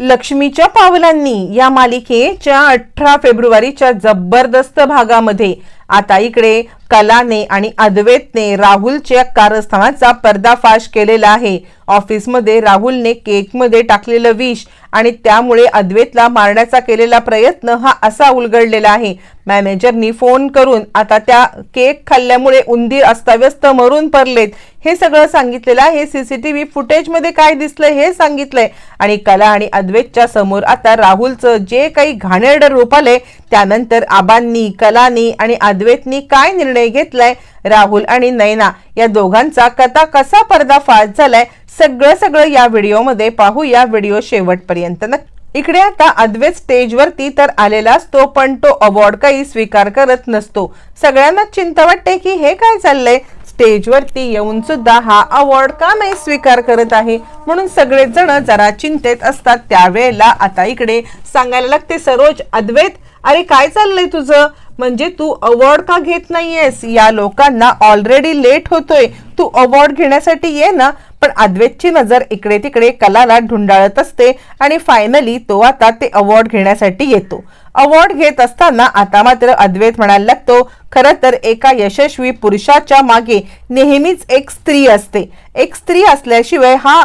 लक्ष्मीच्या पावलांनी या मालिकेच्या अठरा फेब्रुवारीच्या जबरदस्त भागामध्ये आता इकडे कलाने आणि अद्वैतने राहुलच्या कारस्थानाचा पर्दाफाश केलेला आहे. ऑफिसमध्ये राहुलने केकमध्ये टाकलेलं विष आणि त्यामुळे अद्वैतला मारण्याचा केलेला प्रयत्न हा असा उलगडलेला आहे. मॅनेजरनी फोन करून आता त्या केक खाल्ल्यामुळे उंदीर अस्ताव्यस्त मरून पडलेत. हे सगळं सांगितलेलं आहे. सीसीटीव्ही फुटेजमध्ये काय दिसलंय हे सांगितलंय. आणि कला आणि अद्वैतच्या समोर आता राहुलचं जे काही घाणेरडं रूप आलंय त्यानंतर आबांनी कलानी आणि अद्वैतनी काय निर्णय घेतलाय? राहुल आणि नैना या दोघांचा कथा कसा पर्दाफाश झालाय? सगळं सगळं या व्हिडिओमध्ये पाहू या व्हिडिओ शेवटपर्यंत. नक्की इकडे आता अद्वैत स्टेजवरती तर आलेला असतो पण तो अवॉर्ड काही स्वीकार करत नसतो. सगळ्यांना चिंता वाटते की हे काय चाललंय? स्टेजवरती येऊन सुद्धा हा अवॉर्ड का नाही स्वीकार करत आहे? म्हणून सगळेच जण जरा चिंतेत असतात त्यावेळेला. आता इकडे सांगायला लागते सरोज अद्वैत अरे काय चाललंय तुझं? म्हणजे तू अवॉर्ड का घेत नाहीयेस? या लोकांना ऑलरेडी लेट होतोय. तू अवॉर्ड घेण्यासाठी ये ना. पण अद्वैतची नजर इकडे तिकडे कलाला ढुंडाळत असते आणि फायनली तो आता ते अवॉर्ड घेण्यासाठी येतो. अवॉर्ड घेत असताना आता मात्र अद्वैत म्हणायला लागतो खरं तर एका यशस्वी पुरुषाच्या मागे नेहमीच एक स्त्री असते. एक स्त्री असल्याशिवाय हा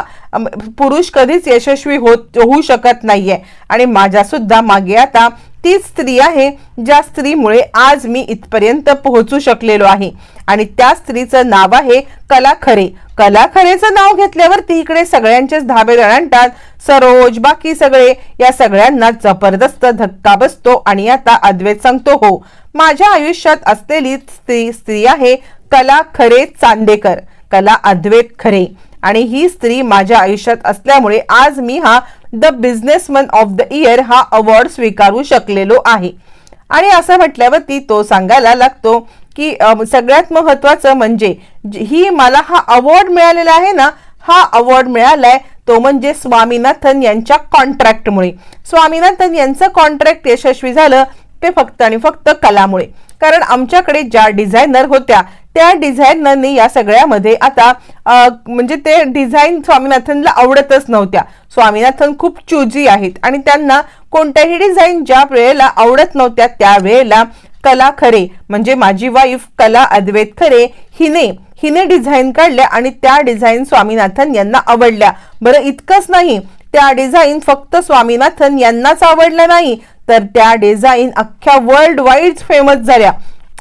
पुरुष कधीच यशस्वी होत होऊ शकत नाहीये. आणि माझ्या सुद्धा मागे आता तीच स्त्री आहे ज्या स्त्रीमुळे आज मी इथपर्यंत पोहोचू शकलेलो आहे. आणि त्या स्त्रीचं नाव आहे कला खरे. कला खरेचं नाव घेतल्यावरती इकडे सगळ्यांचेच धाबे रणतात. सरोज बाकी सगळे या सगळ्यांना जबरदस्त धक्का बसतो आणि आता अद्वैत सांगतो हो माझ्या आयुष्यात असलेली स्त्री स्त्री आहे कला खरे चांदेकर कला अद्वैत खरे. आणि ही स्त्री माझ्या आयुष्यात असल्यामुळे आज मी हा the businessman of the year हा अवॉर्ड स्वीकारू शकलेलो आहे. आणि असं म्हटल्यावरती तो सांगायला लागतो की सगळ्यात महत्वाचं म्हणजे ही मला हा अवॉर्ड मिळालेला आहे ना हा अवॉर्ड मिळालाय तो म्हणजे स्वामीनाथन यांच्या कॉन्ट्रॅक्टमुळे स्वामीनाथन यांचं कॉन्ट्रॅक्ट यशस्वी झालं ते फक्त आणि फक्त कलामुळे. कारण आमच्याकडे ज्या डिझायनर होत्या त्या डिझायनरनी या सगळ्यामध्ये आता म्हणजे ते डिझाईन स्वामीनाथनला आवडतच नव्हत्या. स्वामीनाथन खूप चुजी आहेत आणि त्यांना कोणत्याही डिझाईन ज्या वेळेला आवडत नव्हत्या त्या वेळेला कला खरे म्हणजे माझी वाईफ कला अद्वैत खरे हिने हिने डिझाईन काढल्या आणि त्या डिझाईन स्वामीनाथन यांना आवडल्या. बरं इतकंच नाही त्या डिझाईन फक्त स्वामीनाथन यांनाच आवडल्या नाही तर त्या डिझाईन अख्ख्या वर्ल्ड वाईड फेमस झाल्या.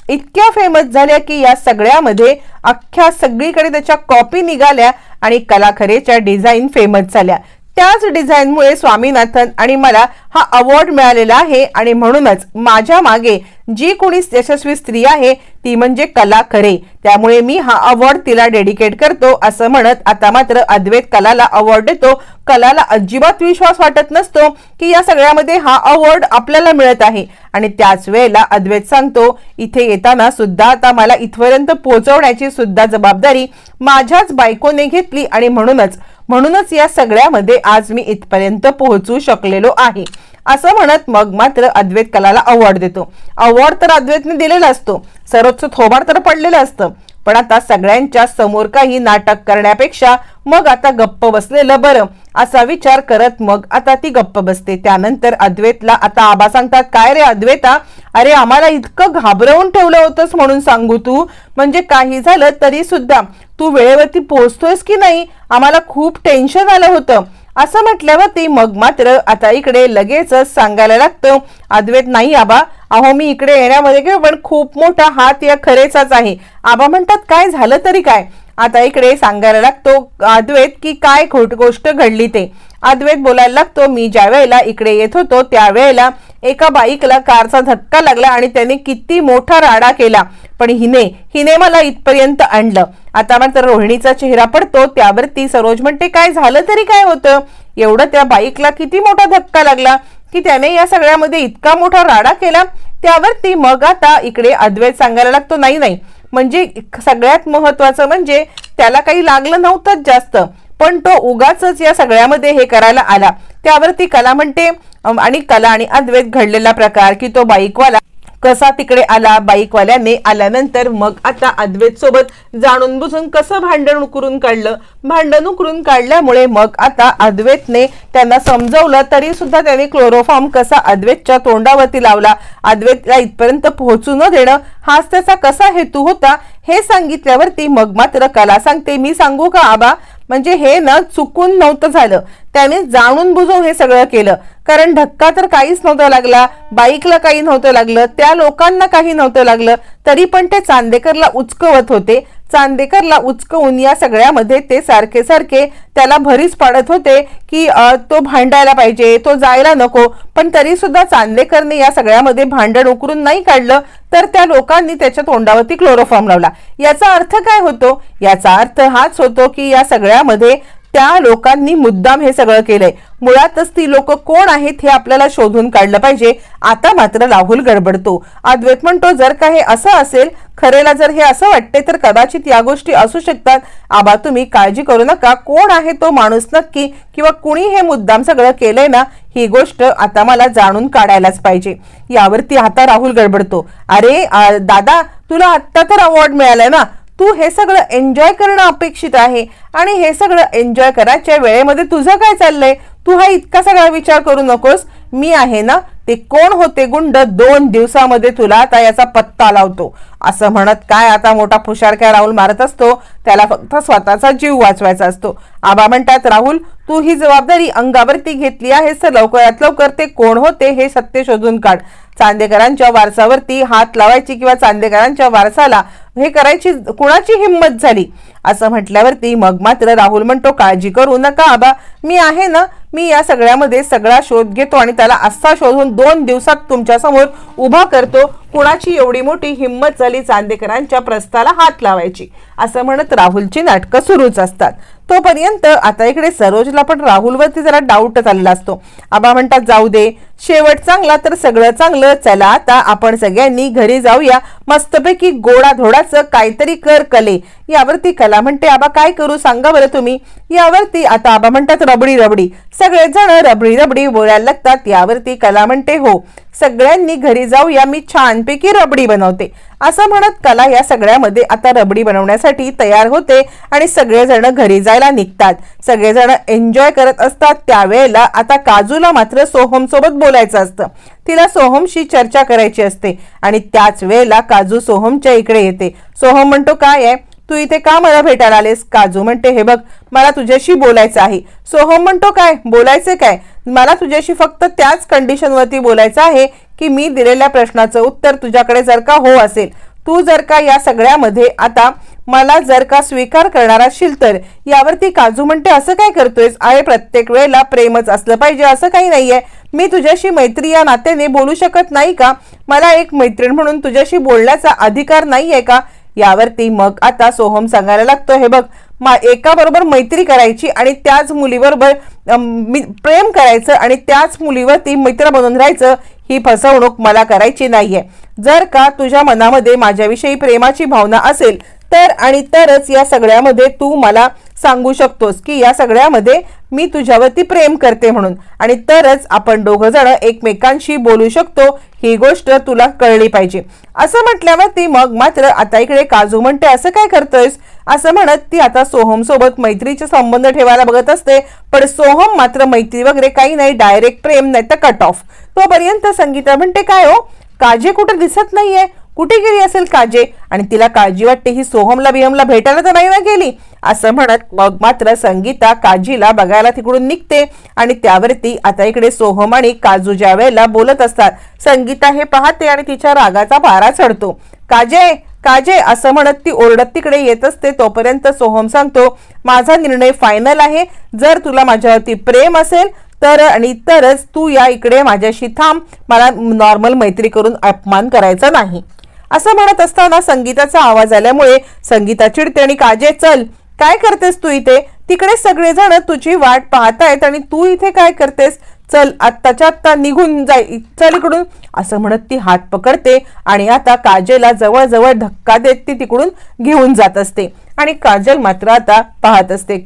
इतक्या फेमस झाल्या की या सगळ्यामध्ये अख्ख्या सगळीकडे त्याच्या कॉपी निघाल्या आणि कलाखरेच्या डिझाईन फेमस झाल्या. त्याच डिझाईनमुळे स्वामीनाथन आणि मला हा अवॉर्ड मिळालेला आहे आणि म्हणूनच माझ्या मागे जी कोणी यशस्वी स्त्री आहे ती म्हणजे कला खरे त्यामुळे मी हा अवॉर्ड तिला डेडिकेट करतो असं म्हणत आता मात्र अद्वैत कलाला अवॉर्ड देतो. कलाला अजिबात विश्वास वाटत नसतो की या सगळ्यामध्ये हा अवॉर्ड आपल्याला मिळत आहे. आणि त्याच वेळेला अद्वैत सांगतो इथे येताना सुद्धा आता मला इथपर्यंत पोहोचवण्याची सुद्धा जबाबदारी माझ्याच बायकोने घेतली आणि म्हणूनच म्हणूनच या सगळ्यामध्ये आज मी इथपर्यंत पोहोचू शकलेलो आहे. असं म्हणत मग मात्र अद्वैत कलाला अवॉर्ड देतो. अवॉर्ड तर अद्वैतने दिलेला असतो. सर्वोच्च थोबाड तर पडलेलं असतं. पण आता सगळ्यांच्या समोर काही नाटक करण्यापेक्षा मग आता गप्प बसलेलं बरं असा विचार करत मग आता ती गप्प बसते. त्यानंतर अद्वैतला आता आबा सांगतात काय रे अद्वैता? अरे आम्हाला इतकं घाबरवून ठेवलं होतंस म्हणून सांगू तू. म्हणजे काही झालं तरी सुद्धा. तू वेळेवरती पोहोचतोयस की नाही? आम्हाला खूप टेन्शन आलं होतं. असं म्हटल्यावरती मग मात्र आता इकडे लगेचच सांगायला लागतं. अद्वैत नाही आबा. अहो मी इकडे येण्यामध्ये गे पण खूप मोठा हात या खरेचाच आहे. आबा म्हणतात काय झालं तरी काय? आता इकडे सांगायला लागतो अद्वैत की काय खोट गोष्ट घडली ते. अद्वैत बोलायला लागतो. मी ज्या वेळेला इकडे येत होतो त्यावेळेला एका बाईकला कारचा धक्का लागला आणि त्याने किती मोठा राडा केला. पण हिने हिने मला इथपर्यंत आणलं. आता मात्र रोहिणीचा चेहरा पडतो. त्यावरती सरोज म्हणते काय झालं तरी काय होतं? एवढं त्या बाईकला किती मोठा धक्का लागला? की त्याने या सगळ्यामध्ये इतका मोठा राडा केला? त्यावरती मग आता इकडे अद्वैत सांगायला लागतो नाही नाही. म्हणजे सगळ्यात महत्वाचं म्हणजे त्याला काही लागलं नव्हतंच जास्त. पण तो उगाच या सगळ्यामध्ये हे करायला आला. त्यावर ती कला म्हणते आणि कला आणि अद्वैत घडलेला प्रकार की तो बाईकवाला कसा तिकडे आला बाईकवाल्याने आल्यानंतर मग आता अद्वैत सोबत जाणून बुजून कसं भांडण उकरून काढलं? भांडण उकरून काढल्यामुळे मग आता अद्वैतने त्यांना समजवलं तरी सुद्धा त्यांनी क्लोरोफॉर्म कसा अद्वैतच्या तोंडावरती लावला? अद्वैतला इथपर्यंत पोहोचू न देणं हाच त्याचा कसा हेतू होता हे सांगितल्यावरती मग मात्र कला सांगते. मी सांगू का आबा? म्हणजे हे न चुकून नव्हतं झालं. त्याने जाणून बुजून हे सगळं केलं. कारण धक्का तर काहीच नव्हता लागला बाईकला काही नव्हतं लागलं त्या लोकांना काही नव्हतं लागलं तरी पण ते चांदेकरला उचकवत होते. चांदेकरला उचकवून या सगळ्यामध्ये ते सारखे सारखे त्याला भरीच पाडत होते की तो भांडायला पाहिजे तो जायला नको. पण तरी सुद्धा चांदेकरने या सगळ्यामध्ये भांडण उकरून नाही काढलं तर त्या लोकांनी त्याच्या तोंडावरती क्लोरोफॉर्म लावला. याचा अर्थ काय होतो? याचा अर्थ हाच होतो की या सगळ्यामध्ये त्या लोकांनी मुद्दाम हे सगळं केलंय. मुळातच ती लोक कोण आहेत हे आपल्याला शोधून काढलं पाहिजे. आता मात्र राहुल गडबडतो. अद्वैत म्हणतो जर का हे असं असेल खरेला जर हे असं वाटते तर कदाचित या गोष्टी असू शकतात. आबा तुम्ही काळजी करू नका. कोण आहे तो माणूस नक्की? किंवा कुणी हे मुद्दाम सगळं केलंय ना? ही गोष्ट आता मला जाणून काढायलाच पाहिजे. यावरती आता राहुल गडबडतो. अरे आ, दादा तुला आत्ता तर अवॉर्ड मिळालाय ना? तू हे सगळं एन्जॉय करणं अपेक्षित आहे. आणि हे सगळं एन्जॉय करायच्या वेळेमध्ये तुझं काय चाललंय? तू हा इतका सगळा विचार करू नकोस. मी आहे ना ते कोण होते गुंड दोन दिवसामध्ये तुला आता याचा पत्ता लावतो. असं म्हणत काय आता मोठा फुशार काय राहुल मारत असतो? त्याला फक्त स्वतःचा जीव वाचवायचा असतो. आबा म्हणतात राहुल तू ही जबाबदारी अंगावरती घेतली आहेस तर लवकरात लवकर ते कोण होते हे सत्य शोधून काढ. चांदेकरांच्या वारसावरती हात लावायची किंवा चांदेकरांच्या वारसाला हे करायची कुणाची हिंमत झाली? असं म्हटल्यावरती मग मात्र राहुल म्हणतो काळजी करू नका आबा. मी आहे ना मी या सगळ्यामध्ये सगळा शोध घेतो आणि त्याला असा शोधून दोन दिवसात तुमच्यासमोर उभा करतो कुणाची एवढी मोठी हिंमत झाली चांदेकरांच्या प्रस्थाला हात लावायची. असं म्हणत राहुलची नाटकं सुरूच असतात. तोपर्यंत आता इकडे सरोजला पण राहुलवरती जरा डाऊट आलेला असतो. आबा म्हणतात जाऊ दे. शेवट चांगला तर सगळं चांगलं. चला आता आपण सगळ्यांनी घरी जाऊया. मस्तपैकी गोडा धोडाचं काहीतरी कर कले. यावरती कला म्हणते आबा काय करू सांगा बरं तुम्ही. यावरती आता आबा म्हणतात रबडी रबडी. सगळेजण रबडी रबडी बोलायला लागतात. यावरती कला म्हणते हो सगळ्यांनी घरी जाऊया. मी छानपैकी रबडी बनवते. असं म्हणत कला या सगळ्यामध्ये आता रबडी बनवण्यासाठी तयार होते आणि सगळेजण घरी जायला निघतात. सगळेजण एन्जॉय करत असतात. त्यावेळेला आता काजूला मात्र सोहम सोबत बोलायचं असतं. तिला सोहमशी चर्चा करायची असते आणि त्याच वेळेला काजू सोहमच्या इकडे येते. सोहम म्हणतो काय आहे? तू इथे का मला भेटायला आलेस? काजू म्हणते हे बघ मला तुझ्याशी बोलायचं आहे. सोहम म्हणतो काय? बोलायचं काय? मला तुझ्याशी फक्त त्याच कंडिशनवरती बोलायचं आहे की मी दिलेल्या प्रश्नाचं उत्तर तुझ्याकडे जर का हो असेल तू जर का या सगळ्यामध्ये आता मला जर का स्वीकार करणार असशील तर यावरती काजू म्हणते असं काय करतोयस? आहे प्रत्येक वेळेला प्रेमच असलं पाहिजे असं काही नाहीये. मी तुझ्याशी मैत्री या नात्याने बोलू शकत नाही का? मला एक मैत्रीण म्हणून तुझ्याशी बोलण्याचा अधिकार नाहीये का? यावरती मग आता सोहम सांगायला लागतो हे बघ मा एका बरोबर मैत्री करायची आणि त्याच मुलीबरोबर मी प्रेम करायचं आणि त्याच मुलीवरती मित्र बनून राहायचं ही फसवणूक मला करायची नाहीये. जर का तुझ्या मनामध्ये माझ्याविषयी प्रेमाची भावना असेल तर आणि तरच या सगळ्यामध्ये तू मला सांगू शकतोस की या सगळ्यामध्ये मी तुझ्यावरती प्रेम करते म्हणून. आणि तरच आपण दोघं जण एकमेकांशी बोलू शकतो ही गोष्ट तुला कळली पाहिजे. असं म्हटल्यावरती मग मात्र आता इकडे काजू म्हणते असं काय करतोयस? असं म्हणत ती आता सोहम सोबत मैत्रीचे संबंध ठेवायला बघत असते पण सोहम मात्र मैत्री वगैरे काही नाही डायरेक्ट प्रेम नाही तर कट ऑफ तोपर्यंत संगीता म्हणते काय हो? काजे कुठं दिसत नाहीये? कुठे गेली असेल काजे? आणि तिला काळजी वाटते ही सोहमला बिहमला भेटायला तर नाही ना गेली. असं म्हणत मग मात्र संगीता काजीला बघायला तिकडून निघते. आणि त्यावरती आता इकडे सोहम आणि काजू ज्या वेळेला बोलत असतात संगीता हे पाहते आणि तिच्या रागाचा पारा चढतो. काजे काजे असं म्हणत ती ओरडत तिकडे येत असते. तोपर्यंत सोहम सांगतो माझा निर्णय फायनल आहे. जर तुला माझ्यावरती प्रेम असेल तर आणि तरच तू या इकडे माझ्याशी थांब. मला नॉर्मल मैत्री करून अपमान करायचा नाही. असं म्हणत असताना संगीताचा आवाज आल्यामुळे संगीता चिडते आणि काजे चल काय करतेस तू इथे? तिकडे सगळेजण तुझी वाट पाहतायत आणि तू इथे काय करतेस? चल आत्ताच्या आत्ता निघून जाय चल इकडून. असं म्हणत ती हात पकडते आणि आता काजलला जवळजवळ धक्का देत ती तिकडून घेऊन जात असते. आणि काजल मात्र आता पाहत असते.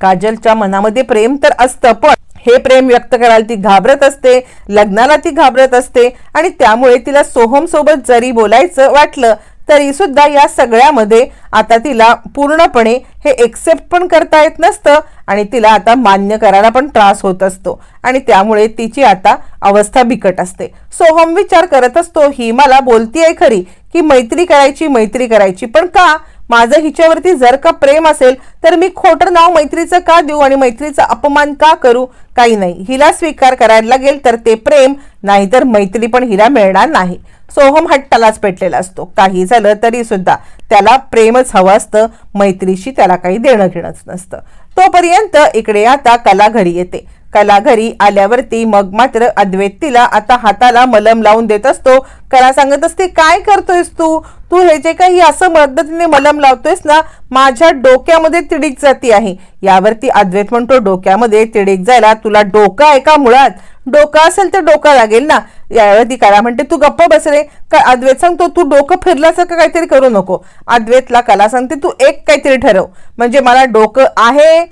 काजलच्या मनामध्ये प्रेम तर असतं पण हे प्रेम व्यक्त करायला ती घाबरत असते लग्नाला ती घाबरत असते आणि त्यामुळे तिला सोहम सोबत जरी बोलायचं वाटलं तरी सुद्धा या सगळ्यामध्ये आता तिला पूर्णपणे हे एक्सेप्ट पण करता येत नसतं आणि तिला आता मान्य करायला पण त्रास होत असतो. आणि त्यामुळे तिची आता अवस्था बिकट असते. सोहम विचार करत असतो ही मला बोलतीये खरी की मैत्री करायची मैत्री करायची पण का माझं हिच्यावरती जर का प्रेम असेल तर मी खोटं नाव मैत्रीचं का देऊ आणि मैत्रीचा अपमान का करू? काही नाही. हिला स्वीकार करायला लागेल तर ते प्रेम नाहीतर मैत्री पण हिला मिळणार नाही. सोहम हट्टालाच पेटलेला असतो. काही झालं तरी सुद्धा त्याला प्रेमच हवं असतं मैत्रीशी त्याला काही देणं घेणंच नसतं. तोपर्यंत इकडे आता कला घरी येते. कला घरी आल्यावरती मग मात्र अद्वैत तिला आता हाताला मलम लावून देत असतो. कला सांगत असते काय करतोयस तू? तू हे जे काही असं मदतीने मलम लावतोयस ना माझ्या डोक्यामध्ये तिडीक जाती आहे. यावरती अद्वैत म्हणतो डोक्यामध्ये तिडीक जायला तुला डोकं आहे का मुळात? डोकं असेल तर डोकं लागेल ना. यावरती कला म्हणते तू गप्प बसले का अद्वैत सांगतो तू डोकं फिरल्यासारखं काहीतरी करू नको. अद्वैतला कला सांगते तू एक काहीतरी ठरव. म्हणजे मला डोकं आहे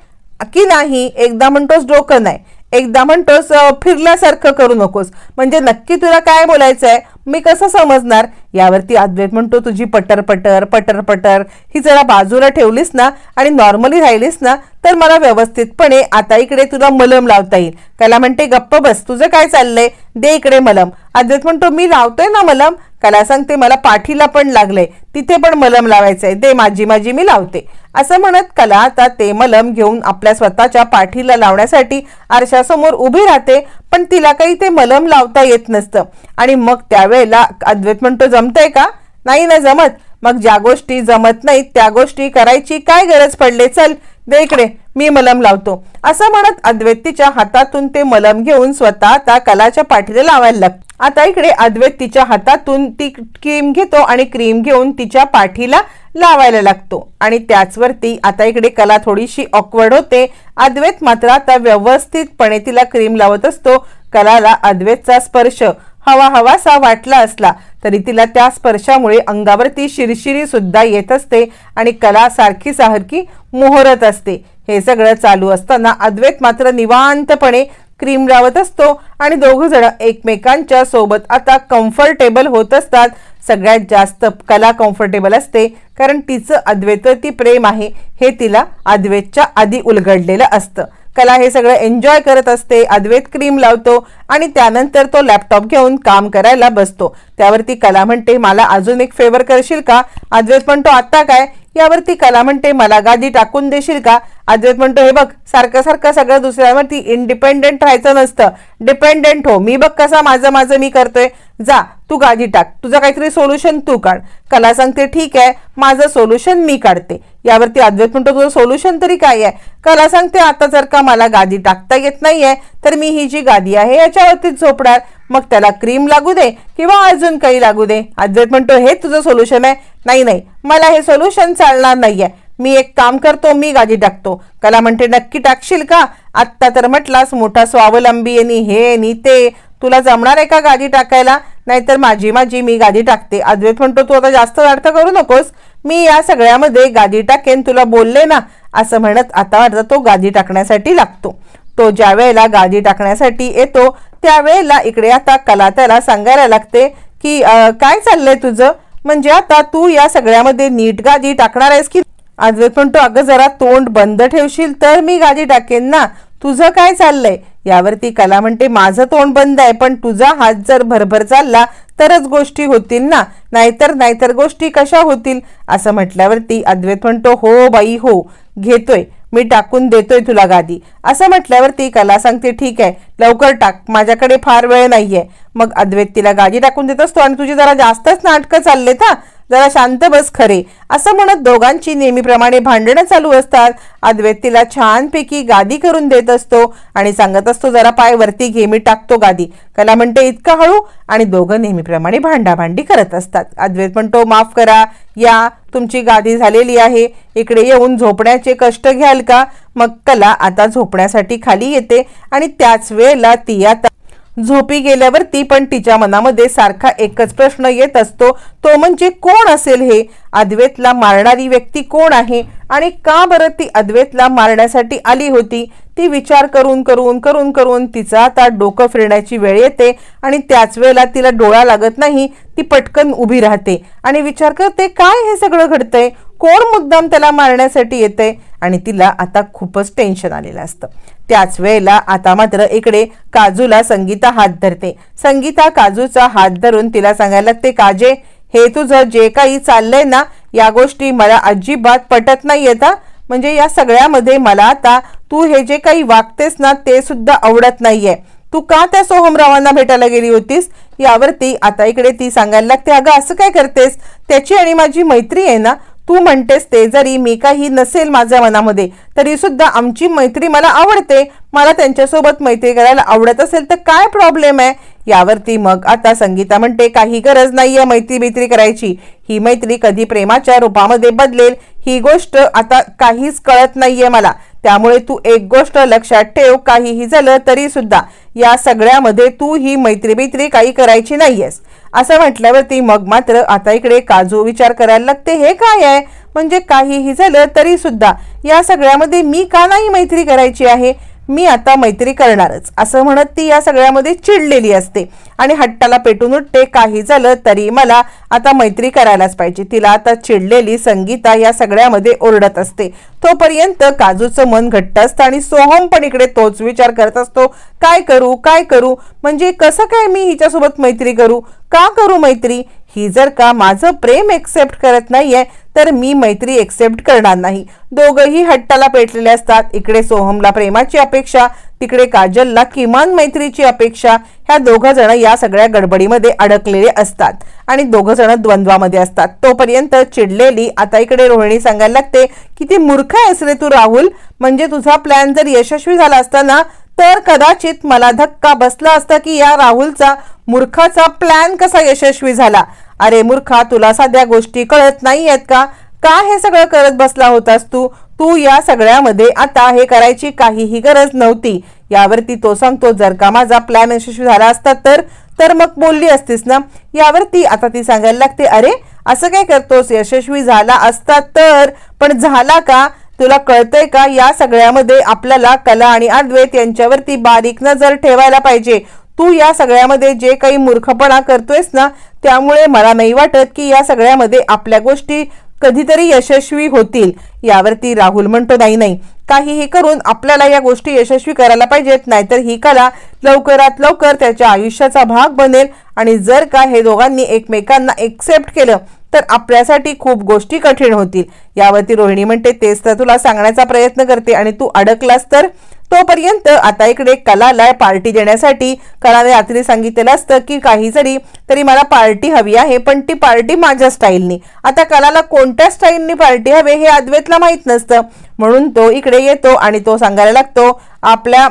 की नाही एकदा म्हणतोस डोकं नाही. एकदा म्हणतोस फिरल्यासारखं करू नकोस. म्हणजे नक्की तुला काय बोलायचं आहे मी कसं समजणार? यावरती अद्वैत म्हणतो तुझी पटर पटर पटर पटर. ही जरा बाजूला ठेवलीस ना आणि नॉर्मली राहिलीस ना तर मला व्यवस्थितपणे आता इकडे तुला मलम लावता येईल. कला म्हणते गप्प बस तुझं काय चाललंय? दे इकडे मलम. अद्वैत म्हणतो मी लावतोय ना मलम कला सांगते मला पाठीला पण लागलंय तिथे पण मलम लावायचंय. दे माझी माझी मी लावते. असं म्हणत कला आता ते मलम घेऊन आपल्या स्वतःच्या पाठीला लावण्यासाठी आरशासमोर उभी राहते पण तिला काही ते मलम लावता येत नसतं. आणि मग त्यावेळेला अद्वैत म्हणतो जमतंय का? नाही ना जमत. मग ज्या गोष्टी जमत नाहीत त्या गोष्टी करायची काय गरज पडले? चल दे इकडे मी मलम लावतो. असं म्हणत अद्वैतीच्या हातातून ते मलम घेऊन स्वतः त्या कलाच्या पाठीला लावायला लागतो. आता इकडे अद्वैत तिच्या हातातून ती क्रीम घेतो आणि क्रीम घेऊन तिच्या पाठीला लावायला लागतो. आणि त्याचवरती आता इकडे कला थोडीशी ऑकवर्ड होते. अद्वैत मात्र आता व्यवस्थितपणे तिला क्रीम लावत असतो. कलाला अद्वैतचा स्पर्श हवा हवासा वाटला असला तरी तिला त्या स्पर्शामुळे अंगावरती शिरशिरी सुद्धा येत असते आणि कला सारखी सारखी मोहरत असते. हे सगळं चालू असताना अद्वैत मात्र निवांतपणे क्रीम लावत असतो आणि दोघ जण एकमेकांच्या सोबत आता कम्फर्टेबल होत असतात. सगळ्यात जास्त कला कम्फर्टेबल असते कारण तिचं अद्वैतवरती प्रेम आहे हे तिला अद्वैतच्या आधी उलगडलेलं असतं. कला हे सगळं एन्जॉय करत असते अद्वैत क्रीम लावतो आणि त्यानंतर तो लॅपटॉप घेऊन काम करायला बसतो. त्यावरती कला म्हणते मला अजून एक फेवर करशील का? अद्वैत म्हणतो आत्ता काय? यावरती कला म्हणते मला गादी टाकून देशील का? अद्वैत म्हणतो हे बघ सारखं सारखं सगळं दुसऱ्यावरती इंडिपेंडेंट राहायचं नसतं. डिपेंडेंट हो. मी बघ कसा माझं माझं मी करतोय. जा तू गादी टाक. तुझं काहीतरी सोल्युशन तू काढ. कला सांगते ठीक आहे. माझं सोल्युशन मी काढते. यावरती अद्वैत म्हणतो तुझं सोल्युशन तरी काय आहे? कला सांगते आता जर का मला गादी टाकता येत नाहीये तर मी ही जी गादी आहे याच्यावरतीच झोपणार. मग त्याला क्रीम लागू दे किंवा अजून काही लागू दे. अद्वैत म्हणतो हे तुझं सोल्युशन आहे? नाही नाही. मला हे सोल्युशन चालणार नाहीये. मी एक काम करतो मी गादी टाकतो. कला म्हणते नक्की टाकशील का? आत्ता तर म्हटलास मोठा स्वावलंबी आणि हे नि ते. तुला जमणार आहे का गादी टाकायला? नाहीतर माझी माझी मी गादी टाकते. अद्वैत म्हणतो तू आता जास्त अर्थ करू नकोस. मी या सगळ्यामध्ये गादी टाकेन तुला बोलले ना असं म्हणत आता वाटतं तो गादी टाकण्यासाठी लागतो. तो ज्या वेळेला गादी टाकण्यासाठी येतो त्यावेळेला इकडे आता कला त्याला सांगायला लागते की काय चाललंय तुझं? म्हणजे आता तू या सगळ्यामध्ये नीट गादी टाकणार आहेस की? अद्वैत म्हणतो अगं जरा तोंड बंद ठेवशील तर मी गादी टाकेन ना. तुझं काय चाललंय? यावरती कला म्हणते माझं तोंड बंद आहे पण तुझा हात जर भरभर चालला तरच गोष्टी होतील ना? नाहीतर नाहीतर गोष्टी कशा होतील? असं म्हटल्यावरती अद्वैत म्हणतो हो बाई हो घेतोय. मी टाकून देतोय तुला गादी. असं म्हटल्यावरती कला सांगते ठीक आहे लवकर टाक. माझ्याकडे फार वेळ नाहीये. मग अद्वैत तिला गादी टाकून देत असतो आणि तुझी जरा जास्तच नाटकं चाललेत हा. जरा शांत बस खरे. असं म्हणत दोघांची नेहमीप्रमाणे भांडणं चालू असतात. अद्वैत तिला छानपैकी गादी करून देत असतो आणि सांगत असतो जरा पाय वरती घे मी टाकतो गादी. कला म्हणते इतकं हळू? आणि दोघं नेहमीप्रमाणे भांडाभांडी करत असतात. अद्वैत म्हणतो माफ करा या तुमची गादी झालेली आहे. इकडे येऊन झोपण्याचे कष्ट घ्याल का? मग कला आता झोपण्यासाठी खाली येते आणि त्याच वेळेला ती आता झोपी गेल्यावरती पण तिच्या मनामध्ये सारखा एकच प्रश्न येत असतो. तो म्हणजे कोण असेल हे? अद्वैतला मारणारी व्यक्ती कोण आहे? आणि का बरं ती अद्वैतला मारण्यासाठी आली होती? ती विचार करून करून करून करून तिचं आता डोकं फिरण्याची वेळ येते आणि त्याच वेळेला तिला डोळा लागत नाही ती पटकन उभी राहते. आणि विचार करते काय हे सगळं घडतंय? कोण मुद्दाम त्याला मारण्यासाठी येते आणि तिला आता खूपच टेन्शन आलेलं असतं. त्याच वेळेला आता मात्र इकडे काजूला संगीता हात धरते. संगीता काजूचा हात धरून तिला सांगायला लागते काजे हे तुझं जे काही चाललंय ना या गोष्टी मला अजिबात पटत नाही येता म्हणजे या सगळ्यामध्ये मला आता तू हे जे काही वागतेस ना ते सुद्धा आवडत नाहीये. तू का त्या सोहमरावांना भेटायला गेली होतीस? यावरती आता इकडे ती सांगायला लागते अगं असं काय करतेस? त्याची आणि माझी मैत्री आहे ना तू म्हणतेस ते जरी मी काही नसेल माझ्या मनामध्ये तरी सुद्धा आमची मैत्री मला आवडते. मला त्यांच्यासोबत मैत्री करायला आवडत असेल तर काय प्रॉब्लेम आहे? यावरती मग आता संगीता म्हणते काही गरज नाहीये मैत्री बित्री करायची. ही मैत्री कधी प्रेमाच्या रूपामध्ये बदलेल? ही गोष्ट आता काहीच कळत नाहीये मला. त्यामुळे तू एक गोष्ट लक्षात ठेव काहीही झालं तरी सुद्धा या सगळ्यामध्ये तू ही मैत्री बित्री काही करायची नाहीयेस. असं म्हटल्यावरती मग मात्र आता इकडे काजू विचार करायला लागते. हे काय आहे? म्हणजे काहीही झालं तरी सुद्धा या सगळ्यामध्ये मी का नाही मैत्री करायची आहे? मी आता मैत्री करणारच असं म्हणत ती या सगळ्यामध्ये चिडलेली असते. आणि हट्टाला पेटून उठते काही झालं तरी मला आता मैत्री करायलाच पाहिजे. तिला आता चिडलेली संगीता या सगळ्यामध्ये ओरडत असते. तोपर्यंत काजूचं मन घट्ट असतं आणि सोहम पण इकडे तोच विचार करत असतो. काय करू? काय करू? म्हणजे कसं काय मी हिच्यासोबत मैत्री करू? का करू मैत्री? ही जर का माझं प्रेम एक्सेप्ट करत नाहीये तर मी मैत्री एक्सेप्ट करणार नाही. दोघंही हट्टाला पेटलेले असतात. इकडे सोहमला प्रेमाची अपेक्षा तिकडे काजलला किमान मैत्रीची अपेक्षा ह्या दोघं जण या सगळ्या गडबडीमध्ये अडकलेले असतात. आणि दोघं जण द्वंद्वामध्ये असतात. तोपर्यंत चिडलेली आता इकडे रोहिणी सांगायला लागते की ती मूर्ख आहेस रे तू राहुल. म्हणजे तुझा प्लॅन जर यशस्वी झाला असताना तर कदाचित मला धक्का बसला असता की या राहुलचा मूर्खाचा प्लॅन कसा यशस्वी झाला? अरे मूर्खा तुला साध्या गोष्टी कळत नाही आहेत का? का हे सगळं करत बसला होतास तू? तू या सगळ्यामध्ये आता हे करायची काहीही गरज नव्हती. यावरती तो सांगतो जर का माझा प्लॅन यशस्वी झाला असता तर तर मग बोलली असतीस ना? यावरती आता ती सांगायला लागते अरे असं काय करतोस? यशस्वी झाला असता तर पण झाला का? तुला कळतंय का? या सगळ्यामध्ये आपल्याला कला आणि अद्वैत यांच्यावरती बारीक नजर ठेवायला पाहिजे. तू या सगळ्यामध्ये जे काही मूर्खपणा करतोयस ना त्यामुळे मला नाही वाटत की या सगळ्यामध्ये आपल्या गोष्टी कधीतरी यशस्वी होतील. यावरती राहुल म्हणतो नाही नाही. काहीही करून आपल्याला या गोष्टी यशस्वी करायला पाहिजेत. नाहीतर ही कला लवकरात लवकर त्याच्या आयुष्याचा भाग बनेल. आणि जर का हे दोघांनी एकमेकांना एक्सेप्ट केलं तर आपल्यासाठी खूप गोष्टी कठीण होतील. यावरती रोहिणी म्हणते तेच तर तुला सांगण्याचा प्रयत्न करते आणि तू अडकलास तर? तोपर्यंत आता इकडे कलाला पार्टी देण्यासाठी कलाने रात्री सांगितलेलं असतं की काही जरी तरी मला पार्टी हवी आहे पण ती पार्टी माझ्या स्टाईलनी. आता कलाला कोणत्या स्टाईलनी पार्टी हवे हे अद्वैतला माहीत नसतं. म्हणून तो इकडे येतो आणि तो सांगायला लागतो आपल्या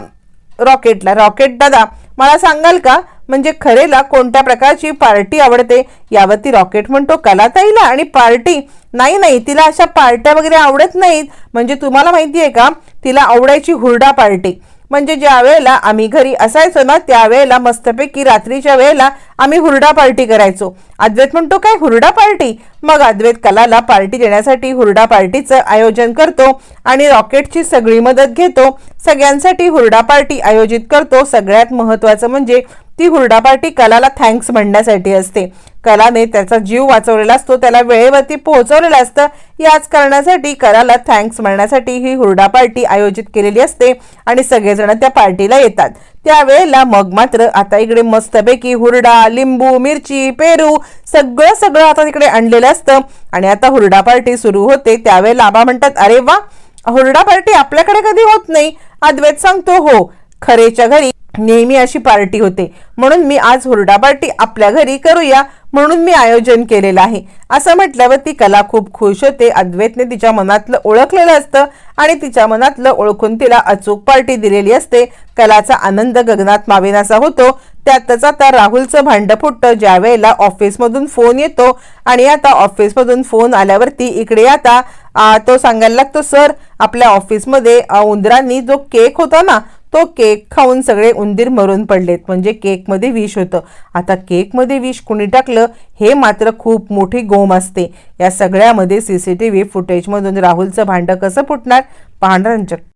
रॉकेटला रॉकेट दादा मला सांगाल का? म्हणजे खरेला कोणत्या प्रकारची पार्टी आवडते? यावरती रॉकेट म्हणतो कलाताईला आणि पार्टी? नाही नाही तिला अशा पार्ट्या वगैरे आवडत नाहीत. म्हणजे तुम्हाला माहिती आहे का? तिला आवडायची हुरडा पार्टी. म्हणजे ज्या वेळेला आम्ही घरी असायचो ना त्यावेळेला मस्तपैकी रात्रीच्या वेळेला आम्ही हुरडा पार्टी करायचो. अद्वैत म्हणतो काय हुरडा पार्टी? मग अद्वैत कलाला पार्टी देण्यासाठी हुरडा पार्टीचं आयोजन करतो आणि रॉकेटची सगळी मदत घेतो. सगळ्यांसाठी हुरडा पार्टी आयोजित करतो. सगळ्यात महत्त्वाचं म्हणजे ती हुरडा पार्टी कलाला थँक्स म्हणण्यासाठी असते. कलाने त्याचा जीव वाचवलेला असतो त्याला वेळेवरती पोहोचवलेलं असतं. याच कारणासाठी कलाला थँक्स म्हणण्यासाठी ही हुरडा पार्टी आयोजित केलेली असते आणि सगळेजण त्या पार्टीला येतात. त्यावेळेला मग मात्र आता इकडे मस्तपैकी हुरडा लिंबू मिरची पेरू सगळं सगळं आता तिकडे आणलेलं असतं. आणि आता हुरडा पार्टी सुरू होते त्यावेळेला आबा म्हणतात अरे वा हुरडा पार्टी आपल्याकडे कधी होत नाही? अद्वैत सांगतो हो खरेच्या घरी नेहमी अशी पार्टी होते. म्हणून मी आज हुरडा पार्टी आपल्या घरी करूया म्हणून मी आयोजन केलेलं आहे. असं म्हटल्यावर ती कला खूप खुश होते. अद्वैतने तिच्या मनातलं ओळखलेलं असतं आणि तिच्या मनातलं ओळखून तिला अचूक पार्टी दिलेली असते. कलाचा आनंद गगनात मावेनासा होतो. त्यातच आता राहुलचं भांड फुटतं. ज्या वेळेला ऑफिसमधून फोन येतो आणि आता ऑफिसमधून फोन आल्यावरती इकडे आता तो सांगायला लागतो सर आपल्या ऑफिसमध्ये उंदरांनी जो केक होता ना तो केक खाऊन सगळे उंदीर मरून पडलेत. म्हणजे केकमध्ये विष होतं. आता केकमध्ये विष कुणी टाकलं हे मात्र खूप मोठी गोम असते. या सगळ्यामध्ये सी सी टी व्ही फुटेजमधून राहुलचं भांडं कसं फुटणार? पांढरांचक